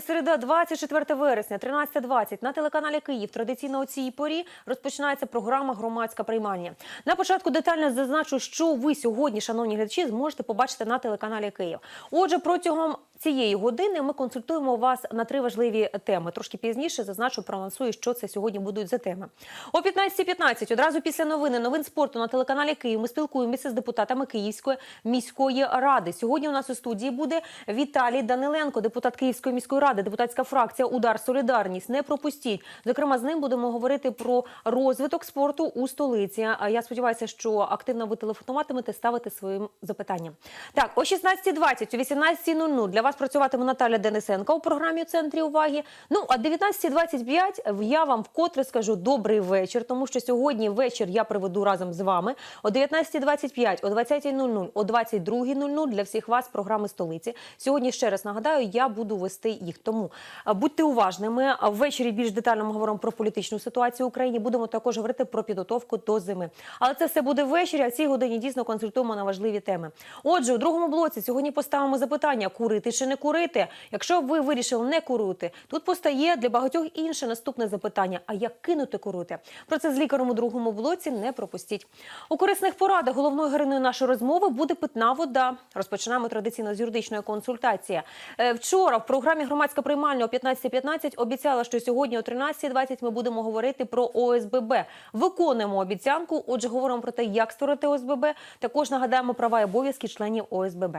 Вітання. Середа, 24 вересня, 13.20. На телеканалі Київ. Традиційно у цій порі розпочинається програма Громадська приймання. На початку детально зазначу, що ви сьогодні, шановні глядачі, зможете побачити на телеканалі Київ. Отже, протягом цієї години ми консультуємо вас на три важливі теми. Трошки пізніше зазначу, проанонсую, що це сьогодні будуть за теми. О 15.15, одразу після новини, новин спорту на телеканалі Київ, ми спілкуємося з депутатами Київської міської ради. Сьогодні у нас у студії буде Віталій Даниленко, депутат Київської міської ради, депутатська фракція Удар Солідарність. Не пропустіть. Зокрема, з ним будемо говорити про розвиток спорту у столиці. Я сподіваюся, що активно ви телефонуватимете, ставити своїм запитанням. Так, о 16.20, о 18.00 для вас працюватиме Наталя Денисенко у програмі центрі уваги. Ну а 19.25 я вам вкотре скажу добрий вечір, тому що сьогодні вечір я проведу разом з вами о 19.25, о 20.00, о 22.00 для всіх вас програми столиці. Сьогодні ще раз нагадаю, я буду вести їх. Тому будьте уважними. Ввечері більш детально ми говоримо про політичну ситуацію в Україні. Будемо також говорити про підготовку до зими. Але це все буде ввечері. А в цій годині дійсно консультуємо на важливі теми. Отже, у другому блоці сьогодні поставимо запитання: курити чи не курити. Якщо ви вирішили не курити, тут постає для багатьох інше наступне запитання: а як кинути курити? Про це з лікарем у другому блоці не пропустіть. У корисних порадах головною героїною нашої розмови буде питна вода. Розпочинаємо традиційно з юридичної консультації. Е, Вчора в програмі громадська приймальня о 15.15 обіцяла, що сьогодні о 13.20 ми будемо говорити про ОСББ. Виконуємо обіцянку. Отже, говоримо про те, як створити ОСББ. Також нагадаємо права і обов'язки членів ОСББ.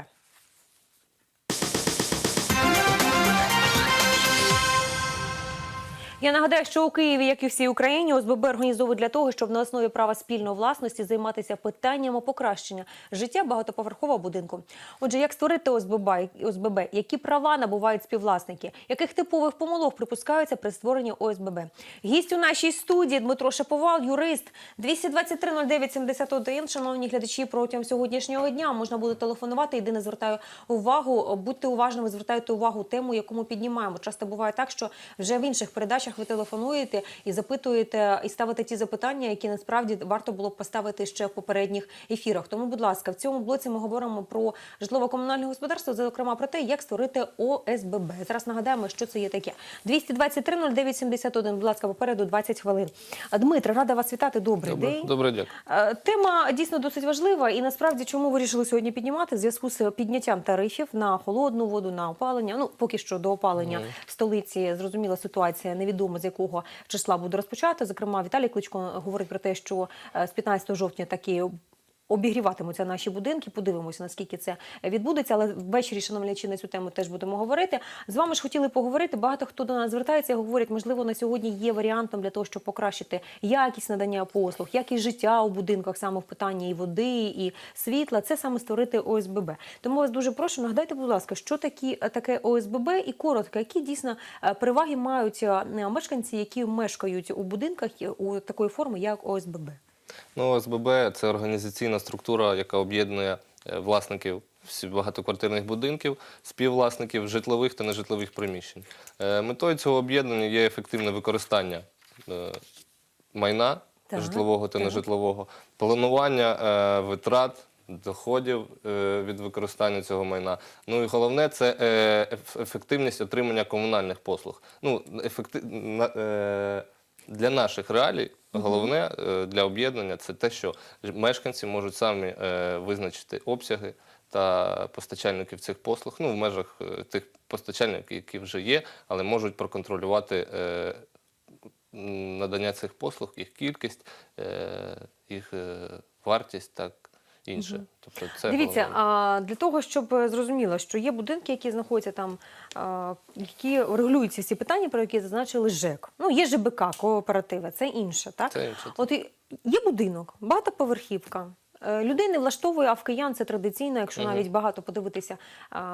Я нагадаю, що у Києві, як і всій Україні, ОСББ організовують для того, щоб на основі права спільної власності займатися питаннями покращення життя багатоповерхового будинку. Отже, як створити ОСББ, ОСББ, які права набувають співвласники, яких типових помилок припускаються при створенні ОСББ? Гість у нашій студії Дмитро Шаповал, юрист 223 09 71. Шановні глядачі, протягом сьогоднішнього дня можна буде телефонувати. Єдине звертаю увагу, будьте уважними, звертайте увагу тему, яку ми піднімаємо. Часто буває так, що вже в інших передачах ви телефонуєте і запитуєте і ставите ті запитання, які насправді варто було б поставити ще в попередніх ефірах. Тому, будь ласка, в цьому блоці ми говоримо про житлово-комунальне господарство, зокрема про те, як створити ОСББ. Зараз нагадаємо, що це є таке. 223 09 71. Будь ласка, попереду 20 хвилин. Дмитре, рада вас вітати. Добрий Добре, день. добре, дякую. Е, Тема дійсно досить важлива, і насправді чому вирішили сьогодні піднімати в зв'язку з підняттям тарифів на холодну воду, на опалення. Ну поки що до опалення в столиці зрозуміла ситуація, невідомо з якого числа буде розпочати. Зокрема, Віталій Кличко говорить про те, що е, з 15 жовтня такі. Обігріватимуться наші будинки, подивимося, наскільки це відбудеться. Але ввечері, шановні глядачі, на цю тему теж будемо говорити. З вами ж хотіли поговорити. Багато хто до нас звертається, і говорять, можливо, на сьогодні є варіантом для того, щоб покращити якість надання послуг, якість життя у будинках, саме в питанні і води, і світла. Це саме створити ОСББ. Тому вас дуже прошу, нагадайте, будь ласка, що такі таке ОСББ, і коротко, які дійсно е, переваги мають е, мешканці, які мешкають у будинках е, у такої форми, як ОСББ. Ну, ОСББ це організаційна структура, яка об'єднує е, власників багатоквартирних будинків, співвласників житлових та нежитлових приміщень. Е, Метою цього об'єднання є ефективне використання е, майна Так, житлового та так. нежитлового, планування витрат. Доходів від використання цього майна. Ну і головне це ефективність отримання комунальних послуг. Ну, ефекти... на- е, для наших реалій головне е, для об'єднання це те, що мешканці можуть самі е, визначити обсяги та постачальників цих послуг, ну в межах е, тих постачальників, які вже є, але можуть проконтролювати надання цих послуг, їх кількість, їх вартість, так інше. Тобто це Дивіться, головне. а для того, щоб зрозуміло, що є будинки, які знаходяться там, а, які регулюють ці всі питання, про які зазначили ЖЕК. Ну, є ЖБК, кооперативи, це інше, так? Це інше. От є будинок, багатоповерхівка. Е, Людей не влаштовує, а в киян це традиційно, якщо навіть багато подивитися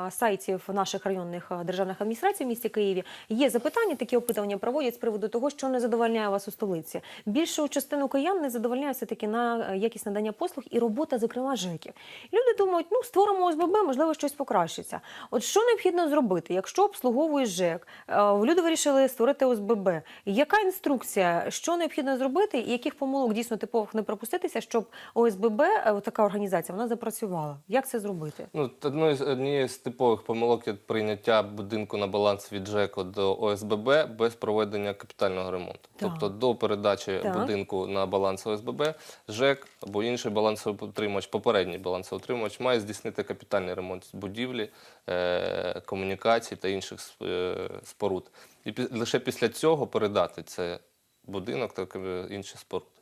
сайтів наших районних державних адміністрацій в місті Києві. Є запитання, такі опитування проводять з приводу того, що не задовольняє вас у столиці. Більшу частину киян не задовольняє все таки на е, якість надання послуг і робота, зокрема, ЖЕКів. Люди думають, ну створимо ОСББ, можливо, щось покращиться. От що необхідно зробити, якщо обслуговує ЖЕК, е, люди вирішили створити ОСББ. Яка інструкція, що необхідно зробити, і яких помилок дійсно типових не пропуститися, щоб ОСББ е, така організація, вона запрацювала. Як це зробити? Ну, одною з однією з типових помилок є прийняття будинку на баланс від ЖЕКу до ОСББ без проведення капітального ремонту. Так. Тобто до передачі Так. будинку на баланс ОСББ ЖЕК або інший балансоутримувач, попередній балансоутримувач має здійснити капітальний ремонт будівлі, е, комунікацій та інших е, споруд. І лише після цього передати це будинок та інші споруди.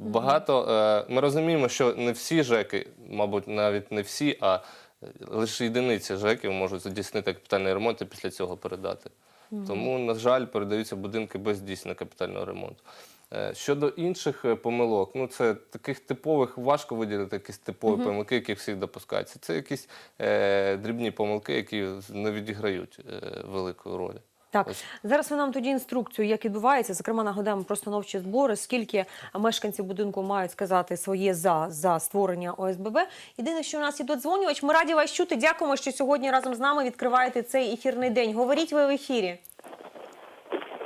Багато е, ми розуміємо, що не всі ЖЕКи, мабуть, навіть не всі, а е, лише єдиниці ЖЕКів можуть здійснити капітальний ремонт і після цього передати. Тому, на жаль, передаються будинки без здійснення капітального ремонту. Е, Щодо інших помилок, ну це таких типових важко виділити якісь типові помилки, які всіх допускаються. Це якісь е, дрібні помилки, які не відіграють е, великої ролі. Так, Ось. зараз ви нам тоді інструкцію, як відбувається. Зокрема, нагадаємо про становчі збори, скільки мешканці будинку мають сказати своє за, за створення ОСББ. Єдине, що у нас є додзвонювач. Ми раді вас чути. Дякуємо, що сьогодні разом з нами відкриваєте цей ефірний день. Говоріть ви в ефірі.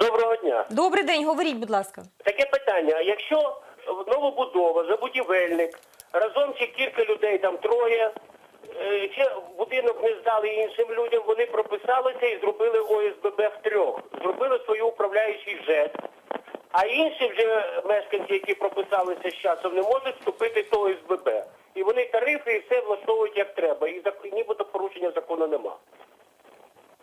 Доброго дня. Добрий день, говоріть, будь ласка. Таке питання. Якщо новобудова, забудівельник, разом чи кілька людей, там троє, ще будинок не здали іншим людям, вони прописалися і зробили ОСББ втрьох. Зробили свою управляючий ЖЕК. А інші вже мешканці, які прописалися з часом, не можуть вступити до ОСББ. І вони тарифи і все влаштовують як треба. І нібито порушення закону нема.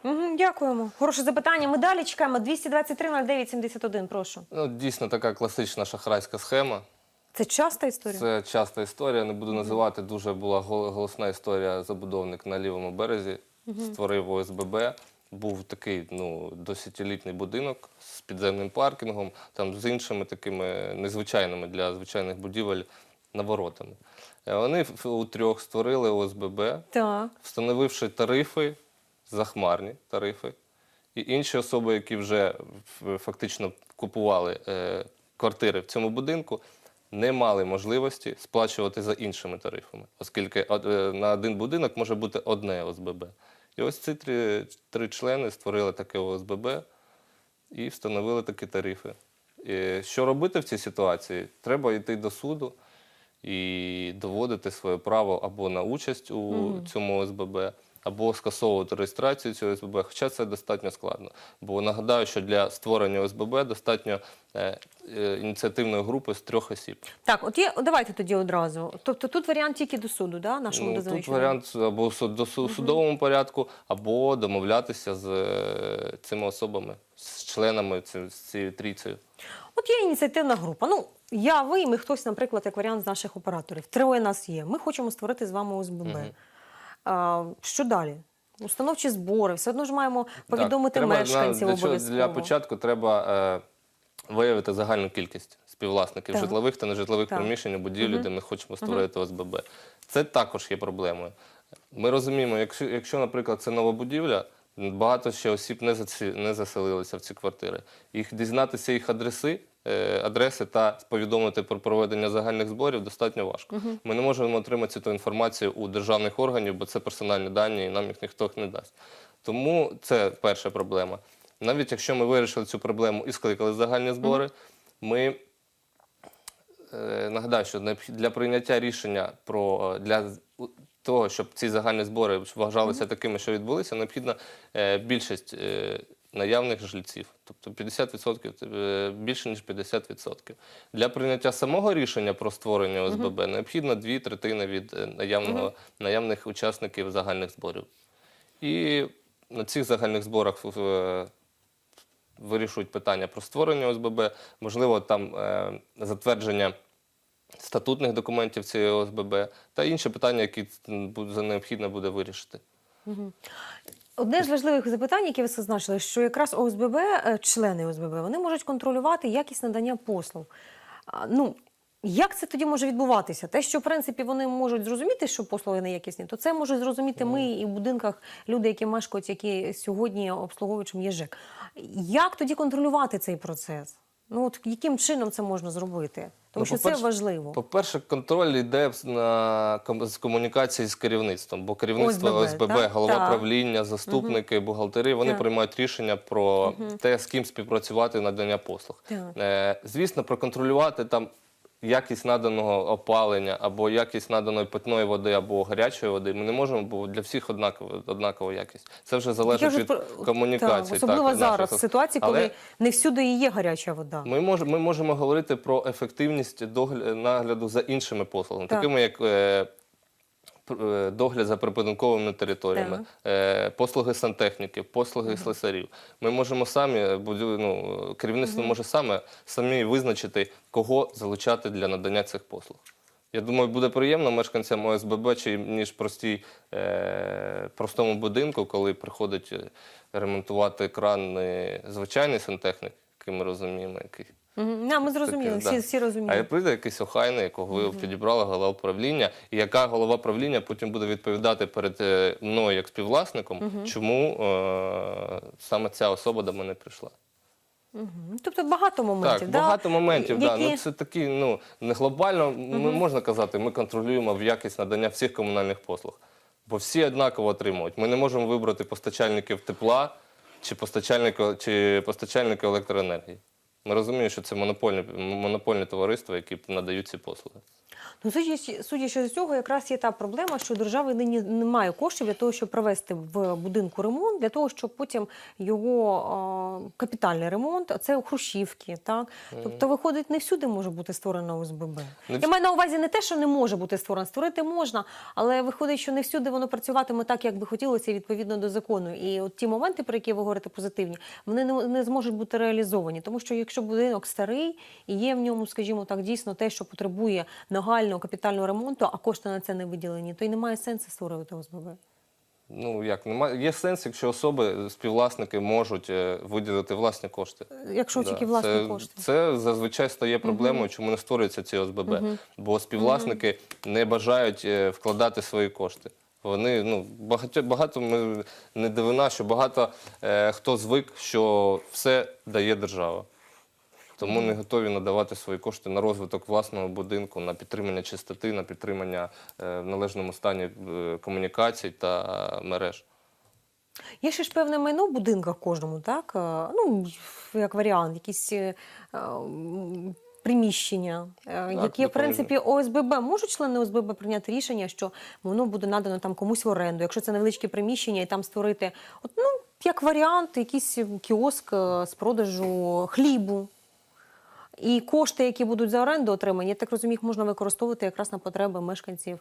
Угу, дякуємо. Хороше запитання. Ми далі чекаємо. 223 09 71, прошу. Ну, дійсно така класична шахрайська схема. Це часта історія? Це часта історія. Не буду називати. Дуже була голосна історія. Забудовник на лівому березі створив ОСББ. Був такий ну десятилітній будинок з підземним паркінгом, там з іншими такими незвичайними для звичайних будівель наворотами. Е, Вони у трьох створили ОСББ, Так. встановивши тарифи, захмарні тарифи, і інші особи, які вже фактично купували е, квартири в цьому будинку, не мали можливості сплачувати за іншими тарифами, оскільки е, на один будинок може бути одне ОСББ. І ось ці три, три члени створили таке ОСББ і встановили такі тарифи. І що робити в цій ситуації? Треба йти до суду і доводити своє право або на участь у цьому ОСББ, або скасовувати реєстрацію цього ОСББ, хоча це достатньо складно. Бо нагадаю, що для створення ОСББ достатньо е, е, ініціативної групи з трьох осіб. Так, от є, давайте тоді одразу. Тобто тут варіант тільки до суду, да, нашому Ну, тут варіант або в суд- до су- судовому порядку, або домовлятися з е, цими особами, з членами ці- з цією трійцею. От є ініціативна група. Ну, я, ви і ми хтось, наприклад, як варіант з наших операторів. Троє нас є. Ми хочемо створити з вами ОСББ. А, що далі? Установчі збори, все одно ж маємо повідомити Так, треба, мешканців для, чого- обов'язково. Для початку треба е, виявити загальну кількість співвласників Так. житлових та нежитлових Так. приміщень будівлі, будівлі, де ми хочемо створити ОСББ. Це також є проблемою. Ми розуміємо, якщо, якщо, наприклад, це нова будівля, багато ще осіб не, не заселилися в ці квартири. Їх дізнатися їх адреси, е, адреси та повідомити про проведення загальних зборів достатньо важко. Ми не можемо отримати цю інформацію у державних органів, бо це персональні дані, і нам їх ніхто не дасть. Тому це перша проблема. Навіть якщо ми вирішили цю проблему і скликали загальні збори, ми е, нагадаю, що для прийняття рішення про е, для того, щоб ці загальні збори вважалися такими, що відбулися, необхідна е, більшість е, наявних жильців, тобто 50%, е, більше ніж 50%. Для прийняття самого рішення про створення ОСББ необхідно дві третини від наявного, наявних учасників загальних зборів. І на цих загальних зборах вирішують питання про створення ОСББ, можливо, там затвердження статутних документів цієї ОСББ та інші питання, які необхідно буде вирішити. Одне з важливих запитань, які ви зазначили, що якраз ОСББ, е, члени ОСББ, вони можуть контролювати якість надання послуг. Ну, як це тоді може відбуватися? Те, що в принципі вони можуть зрозуміти, що послуги неякісні, то це можуть зрозуміти ми і в будинках люди, які мешкають, які сьогодні обслуговуючим є ЖЕК. Як тоді контролювати цей процес? Ну от яким чином це можна зробити? Тому Ну, що це важливо. По-перше, контроль йде на ком- з комунікації з керівництвом, бо керівництво ОСББ, ОСББ, так? голова Так. правління, заступники, бухгалтери, вони Так. приймають рішення про те, з ким співпрацювати надання послуг. Так. Е, Звісно, проконтролювати там якість наданого опалення або якість наданої питної води або гарячої води, ми не можемо, бо для всіх однаково, однакова якість. Це вже залежить вже від про- комунікації. Та, особливо так, зараз, наших. в ситуації, коли Але не всюди і є гаряча вода. ми, мож, ми можемо говорити про ефективність догля- нагляду за іншими послугами, Так. такими як е, догляд за припадинковими територіями, Так. е, послуги сантехніки, послуги слесарів. Ми можемо самі, е, ну, керівництво може саме самі визначити, кого залучати для надання цих послуг. Я думаю, буде приємно мешканцям ОСББ, чи ніж простій, е, простому будинку, коли приходить е, ремонтувати кран звичайний сантехнік, який ми розуміємо, який Мгм. А, ми зрозуміли, Таке, всі, да. всі а розуміють. як прийде якийсь охайний, якого ви підібрала голова управління, і яка голова правління потім буде відповідати перед е, мною як співвласником, чому е, саме ця особа до мене прийшла. Мгм. Тобто багато моментів. Так, да? багато моментів. Да. Які... Ну, це такі, ну, не глобально, ми можна казати, ми контролюємо в якість надання всіх комунальних послуг. Бо всі однаково отримують. Ми не можемо вибрати постачальників тепла чи постачальника, чи постачальника електроенергії. Ми розуміємо, що це монопольне монопольні товариства, які надають ці послуги. Ну, судячи, з цього, якраз є та проблема, що держави нині немає коштів для того, щоб провести в будинку ремонт, для того, щоб потім його е, капітальний ремонт, це у Хрущівки, так? Тобто, виходить, не всюди може бути створена ОСББ. Не Я маю на увазі не те, що не може бути створено, створити можна, але виходить, що не всюди воно працюватиме так, як би хотілося, відповідно до закону. І от ті моменти, про які ви говорите позитивні, вони не, не зможуть бути реалізовані. Тому що якщо будинок старий і є в ньому, скажімо так, дійсно те, що потребує нагального капітального ремонту, а кошти на це не виділені, то й немає сенсу створювати ОСББ. Ну як немає є сенс, якщо особи, співвласники можуть е, виділити власні кошти. Якщо Да, тільки власні це, кошти. Це зазвичай стає проблемою, чому не створюються ці ОСББ. Бо співвласники не бажають е, вкладати свої кошти. Вони ну багато багато ми не дивина, що багато е, хто звик, що все дає держава. Тому не готові надавати свої кошти на розвиток власного будинку, на підтримання чистоти, на підтримання е, в належному стані е, комунікацій та мереж. Є ще ж певне майно в будинках кожному, так? Е, Ну, як варіант, якісь приміщення, які, в принципі, ОСББ можуть члени ОСББ прийняти рішення, що воно буде надано там комусь в оренду, якщо це невеличке приміщення, і там створити, от, ну, як варіант, якийсь кіоск з продажу хлібу. І кошти, які будуть за оренду отримані, я так розумію, їх можна використовувати якраз на потреби мешканців.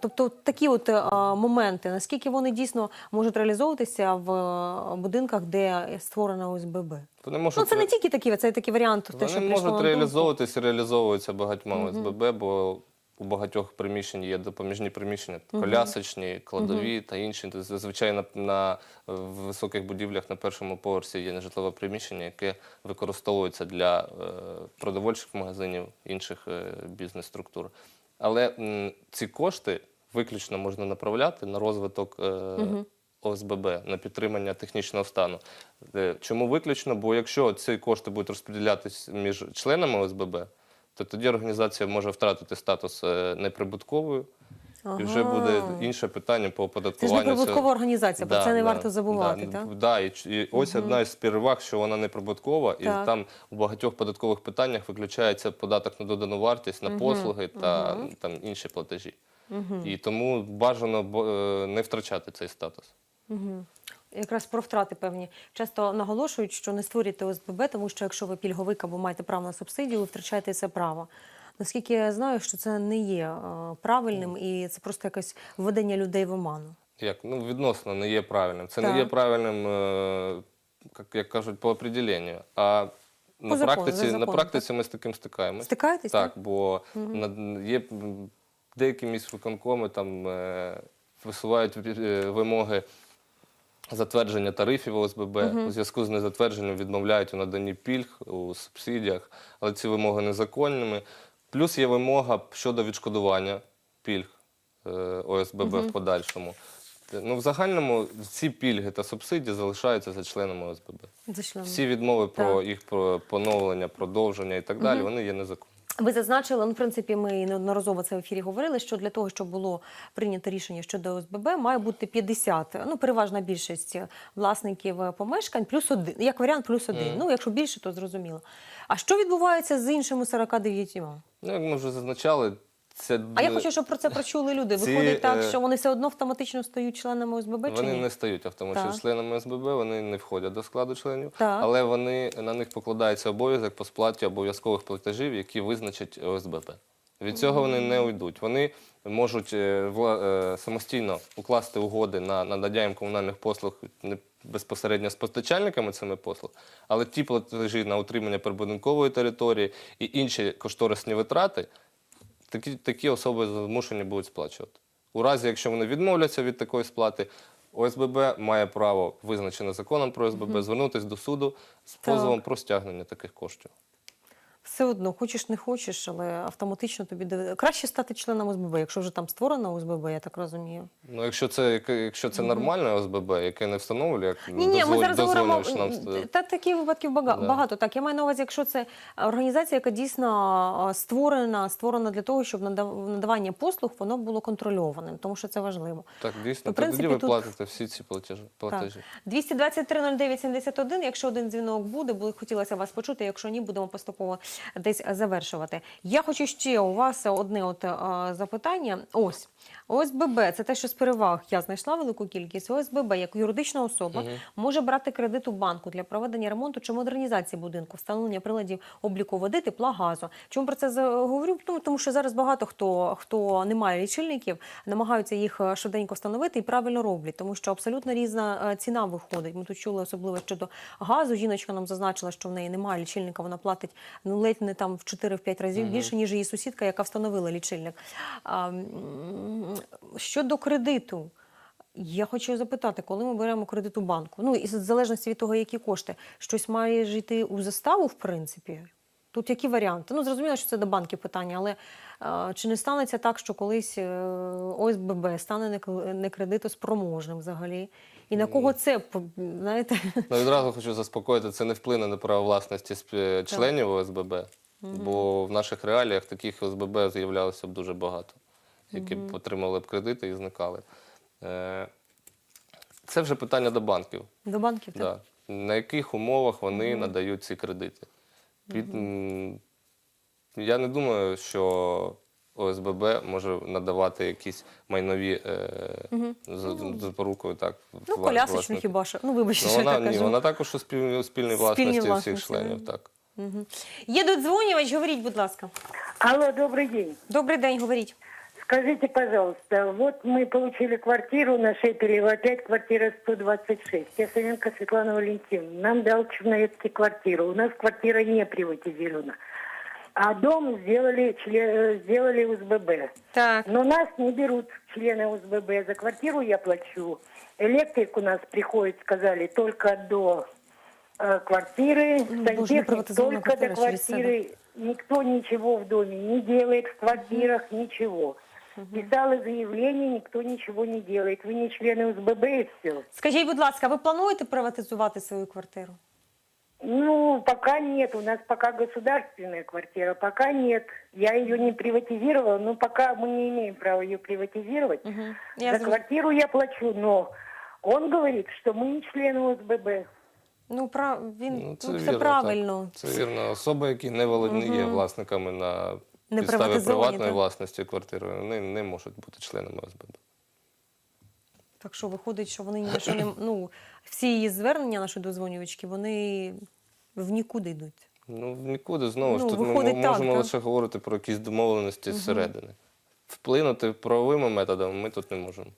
Тобто такі от е, моменти, наскільки вони дійсно можуть реалізовуватися в е, будинках, де створена ОСББ? Вони можуть Ну це не тільки такі, це такий варіант, те, що Вони прийшло на можуть реалізовуватися, реалізовуються багатьма ОСББ, бо у багатьох приміщень є допоміжні приміщення, колясочні, кладові та інші. Зазвичай на, на високих будівлях на першому поверсі є нежитлове приміщення, яке використовується для е, продовольчих магазинів, інших е, бізнес-структур. Але м, ці кошти виключно можна направляти на розвиток. Е, ОСББ на підтримання технічного стану. Е, Чому виключно? Бо якщо ці кошти будуть розподілятись між членами ОСББ, то тоді організація може втратити статус е, неприбутковою, і вже буде інше питання по Це оподаткуванню. ж неприбуткова організація, про це не варто забувати, да, так? Да, і, і ось одна із переваг, що вона неприбуткова, і Так. там у багатьох податкових питаннях виключається податок на додану вартість, на послуги та там інші платежі. І тому бажано е, не втрачати цей статус. Угу. Якраз про втрати певні. Часто наголошують, що не створюйте ОСББ, тому що якщо ви пільговик або маєте право на субсидію, ви втрачаєте це право. Наскільки я знаю, що це не є е, правильним і це просто якесь введення людей в оману. Як ну відносно не є правильним. Це Так. не є правильним, е, як, як кажуть, по определенню. А на закону, за практиці, на законом, практиці ми з таким стикаємось. Стикаєтесь? Так, бо на- є деякі міськвиконкоми там е, висувають вимоги затвердження тарифів ОСББ. У зв'язку з незатвердженням відмовляють у наданні пільг, у субсидіях, але ці вимоги незаконними. Плюс є вимога щодо відшкодування пільг е, ОСББ в подальшому. Ну, в загальному ці пільги та субсидії залишаються за членами ОСББ. За членом. Всі відмови про їх про поновлення, продовження і так далі, вони є незаконні. Ви зазначили, ну, в принципі, ми неодноразово це в ефірі говорили, що для того, щоб було прийнято рішення щодо ОСББ, має бути 50, ну, переважна більшість власників помешкань, плюс один, як варіант, плюс один. Ну, якщо більше, то зрозуміло. А що відбувається з іншими 49? Ну, як ми вже зазначали, це А я хочу, щоб про це прочули люди. Ці, Виходить так, е, що вони все одно автоматично стають членами ОСББ чи Вони ні? не стають автоматично Так. членами СББ, вони не входять до складу членів, Так. але вони на них покладається обов'язок по сплаті обов'язкових платежів, які визначить ОСББ. Від цього вони не уйдуть. Вони можуть е, вла- е, самостійно укласти угоди на надання їм комунальних послуг не безпосередньо з постачальниками цими послуг, але ті платежі на утримання прибудинкової території і інші кошторисні витрати такі, такі особи змушені будуть сплачувати. У разі, якщо вони відмовляться від такої сплати, ОСББ має право, визначене законом про ОСББ, звернутися до суду з позовом про стягнення таких коштів. Все одно, хочеш не хочеш, але автоматично тобі доведе- краще стати членом ОСББ, якщо вже там створена ОСББ, я так розумію. Ну, якщо це яке- якщо це нормальне ОСББ, яке не встановлює, як Ні, ні, ми дозволь- зараз говоримо нам ст- та таких випадків бага- Да. багато. Так, я маю на увазі, якщо це організація, яка дійсно створена, створена для того, щоб надав- надавання послуг воно було контрольованим, тому що це важливо. Так, дійсно, В принципі, тоді ви тут- платите всі ці платежі. Платежі. 223-09-71, якщо один дзвінок буде, буде хотілося вас почути. Якщо ні, будемо поступово десь завершувати. Я хочу ще у вас одне от а, запитання. Ось ОСББ це те, що з переваг я знайшла велику кількість. ОСББ як юридична особа може брати кредит у банку для проведення ремонту чи модернізації будинку, встановлення приладів обліку води, тепла, газу. Чому про це говорю? Тому, тому що зараз багато хто хто не має лічильників, намагаються їх е, швиденько встановити і правильно роблять, тому що абсолютно різна е, ціна виходить. Ми тут чули особливо щодо газу. Жіночка нам зазначила, що в неї немає лічильника, вона платить ну ледь не там в 4-5 разів більше, ніж її сусідка, яка встановила лічильник. А, щодо кредиту. Я хочу запитати, коли ми беремо кредит у банку, ну і в залежності від того, які кошти, щось має жити у заставу, в принципі. Тут які варіанти? Ну, зрозуміло, що це до банків питання, але е, чи не станеться так, що колись е, ОСББ стане не, кл- не взагалі? І на кого це, знаєте? Ну, відразу хочу заспокоїти, це не вплине на право власності сп- членів ОСББ, бо в наших реаліях таких ОСББ з'являлося б дуже багато, які б отримали б кредити і зникали. Е, Це вже питання до банків. До банків? Так? Да. На яких умовах вони надають ці кредити? Під, м, я не думаю, що ОСББ може надавати якісь майнові е, з, з порукою. Так, Ну, колясочну хіба що. Ну, вибачте, Ну, що я так ні, кажу. вона також у спільній, у спільній власності власності, всіх членів. Так. Мгм. Є додзвонювач, говоріть, будь ласка. Алло, добрий день. Добрий день, говоріть. Скажите, пожалуйста, вот мы получили квартиру на Шепелева 5, квартира 126. Ясовенко Светлана Валентиновна. Нам дал Черновецкий квартиру. У нас квартира не приватизирована. А дом сделали, чле- сделали УСББ. Так. Но нас не берут члены УСББ. За квартиру я плачу. Электрик у нас приходит, сказали, только до э, квартиры. Сантехник только до квартиры. Никто ничего в доме не делает, в квартирах ничего. Писала заявление, никто ничего не делает. Вы не члены УСББ и все. Скажіть, будь ласка, ви плануєте приватизувати свою квартиру? Ну, пока нет. У нас пока государственная квартира. Пока нет. Я ее не приватизировала, но пока мы не имеем права ее приватизировать. Мгм. Я За зрозум- квартиру я плачу, но он говорит, что мы не члены УСББ. Ну, прав... він... Ну, ну, це це, вірно, правильно. Так. Це вірно. Особи, які не, вол... не є власниками на не підставі приватної так. власності квартири, вони не можуть бути членами ОСББ. Так що виходить, що вони що не ну, всі її звернення, наші дозвонювачки, вони в нікуди йдуть. Ну, в нікуди знову ж Ну, тут ми так, можемо так. лише говорити про якісь домовленості зсередини. Вплинути правовими методами ми тут не можемо.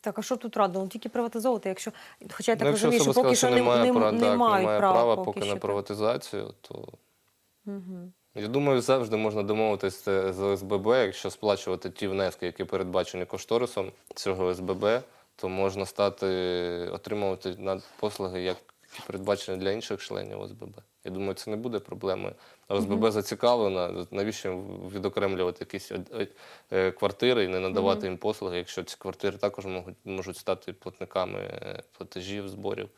Так, а що тут радо? Ну, тільки приватизовувати, якщо. Хоча я так ну, розумію, що поки що що не, немає, не, права, не так, мають немає права, права поки, поки на приватизацію, то я думаю, завжди можна домовитися з ОСББ, якщо сплачувати ті внески, які передбачені кошторисом цього ОСББ, то можна стати отримувати послуги, як передбачені для інших членів ОСББ. Я думаю, це не буде проблемою. ОСББ зацікавлена, навіщо відокремлювати якісь е, квартири і не надавати їм послуги, якщо ці квартири також можуть, можуть стати платниками е, платежів, зборів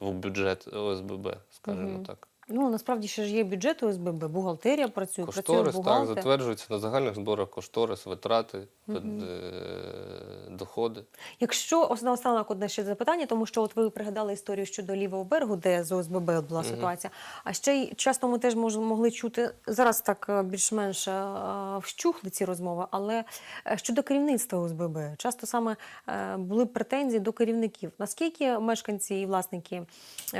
в бюджет ОСББ, скажімо так. Ну насправді ще ж є бюджет ОСББ, бухгалтерія працює, працює Кошторис, так, бухгалтер. затверджується на загальних зборах кошторис, витрати, е, доходи. Якщо ос- наостанок одне ще запитання, тому що от ви пригадали історію щодо лівого берегу, де з ОСББ була ситуація. А ще й часто ми теж мож, могли чути зараз так е, більш-менш е, вщухли ці розмови, але щодо керівництва ОСББ, часто саме були претензії до керівників. Наскільки мешканці і власники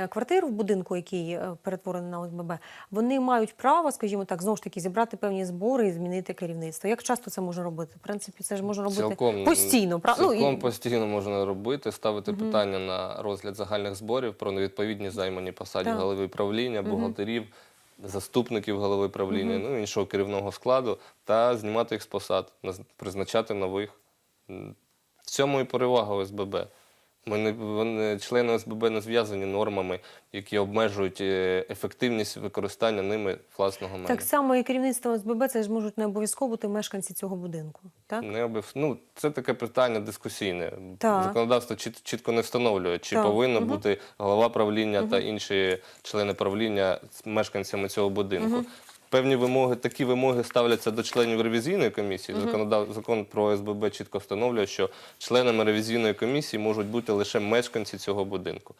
квартир в будинку, який е, перетворений на ОСББ, вони мають право, скажімо так, знову ж таки зібрати певні збори і змінити керівництво. Як часто це можна робити? В принципі, це ж можна робити Цілком, постійно. прав- ну, Цілком і- постійно можна робити, ставити питання на розгляд загальних зборів про невідповідні займані посаді Так. голови правління, бухгалтерів, заступників голови правління, ну іншого керівного складу, та знімати їх з посад, призначати нових. В цьому і перевага ОСББ. Ми не, вони, члени ОСББ не зв'язані нормами, які обмежують е, ефективність використання ними власного майна. Так само і керівництво ОСББ це ж можуть не обов'язково бути мешканці цього будинку. Так? Не обов... ну, це таке питання дискусійне. Так. Законодавство чіт- чітко не встановлює, чи Так. повинно бути голова правління та інші члени правління з мешканцями цього будинку. Певні вимоги, такі вимоги ставляться до членів ревізійної комісії. Законодав... Закон про ОСББ чітко встановлює, що членами ревізійної комісії можуть бути лише мешканці цього будинку.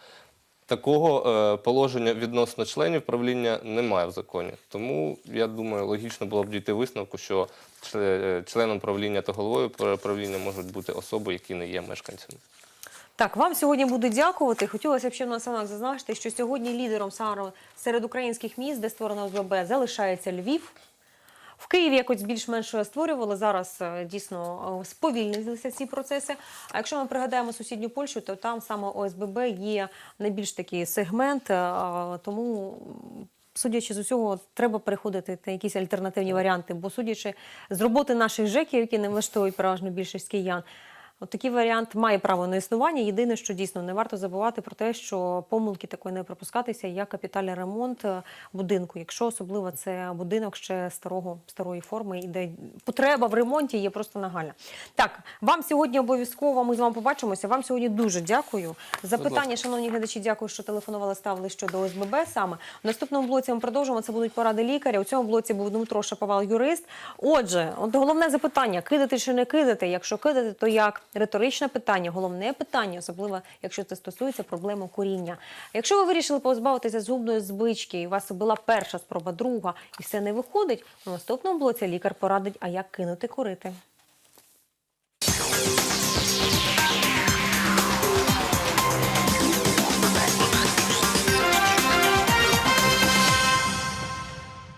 Такого е, положення відносно членів правління немає в законі. Тому я думаю, логічно було б дійти висновку, що чле- е, членом правління та головою правління можуть бути особи, які не є мешканцями. Так, вам сьогодні буду дякувати. Хотілося б ще наостанок зазначити, що сьогодні лідером саме серед українських міст, де створено ОСББ, залишається Львів. В Києві якось більш-менш створювали. Зараз е, дійсно е, сповільнилися ці процеси. А якщо ми пригадаємо сусідню Польщу, то там саме ОСББ є найбільш такий сегмент, е, тому. Судячи з усього, треба переходити на якісь альтернативні варіанти, бо судячи з роботи наших ЖЕКів, які не влаштовують переважну більшість киян, От такий варіант має право на існування. Єдине, що дійсно не варто забувати про те, що помилки такої не пропускатися, як капітальний ремонт е, будинку, якщо особливо це будинок ще старого старої форми, і де потреба в ремонті є просто нагальна. Так, вам сьогодні обов'язково ми з вами побачимося. Вам сьогодні дуже дякую. Запитання, шановні глядачі, дякую, що телефонували, ставили щодо ОСББ. Саме в наступному блоці ми продовжимо. Це будуть поради лікаря. У цьому блоці був Дмитро Шаповал, юрист. Отже, от головне запитання: кидати чи не кидати? Якщо кидати, то як? Риторичне питання, головне питання, особливо якщо це стосується проблеми куріння. Якщо ви вирішили позбавитися зубної звички, і у вас була перша спроба, друга, і все не виходить, у наступному блоці лікар порадить, а як кинути курити.